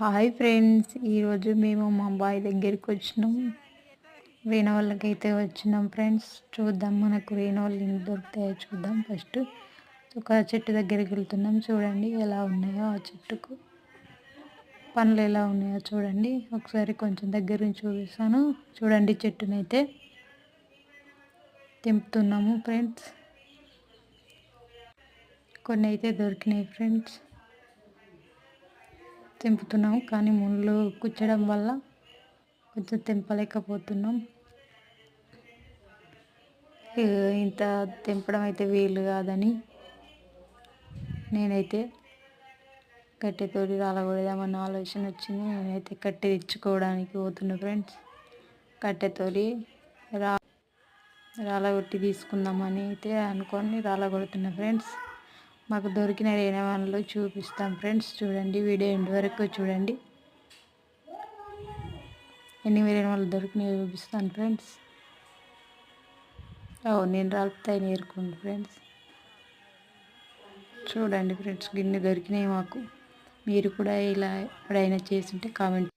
Hi friends ఈరోజు మేము మా బాయ్ దగ్గరికి వచ్చినాం. రేణ వాళ్ళకైతే వచ్చినాం ఫ్రెండ్స్ చూద్దాం మనకు రేణ వాళ్ళు ఇంటి దొరుకుతాయో చూద్దాం ఫస్ట్ ఒక చెట్టు దగ్గరికి వెళ్తున్నాం. చూడండి ఎలా ఉన్నాయో ఆ చెట్టుకు. పండ్లు ఎలా ఉన్నాయో చూడండి. ఒకసారి కొంచెం దగ్గర నుంచి చూపిస్తాను. చూడండి చెట్టునైతే తెంపుతున్నాము ఫ్రెండ్స్ కొన్ని అయితే దొరికినాయి ఫ్రెండ్స్ తెంపుతున్నాం. కానీ ముళ్ళు కుచ్చడం వల్ల కొంచెం తెంపలేకపోతున్నాం. ఇంత తెంపడం అయితే వీలు కాదని నేనైతే కట్టెతోటి రాలగొడదామన్న ఆలోచన వచ్చింది. నేనైతే కట్టె తెచ్చుకోవడానికి పోతున్నా ఫ్రెండ్స్. కట్టెతోటి రా రాలగొట్టి తీసుకుందామని అయితే అనుకొని రాలగొడుతున్నా ఫ్రెండ్స్. మాకు దొరికిన రేణవాన్లు చూపిస్తాం ఫ్రెండ్స్. చూడండి వీడియో ఎండ్ వరకు చూడండి. ఎన్ని వాళ్ళు దొరికినవి చూపిస్తాను ఫ్రెండ్స్. ఓ నేను రాలుతాయి నేర్కోండి ఫ్రెండ్స్. చూడండి ఫ్రెండ్స్ గిన్నె దొరికినాయి మాకు. మీరు కూడా ఇలా ఎప్పుడైనా చేస్తుంటే కామెంట్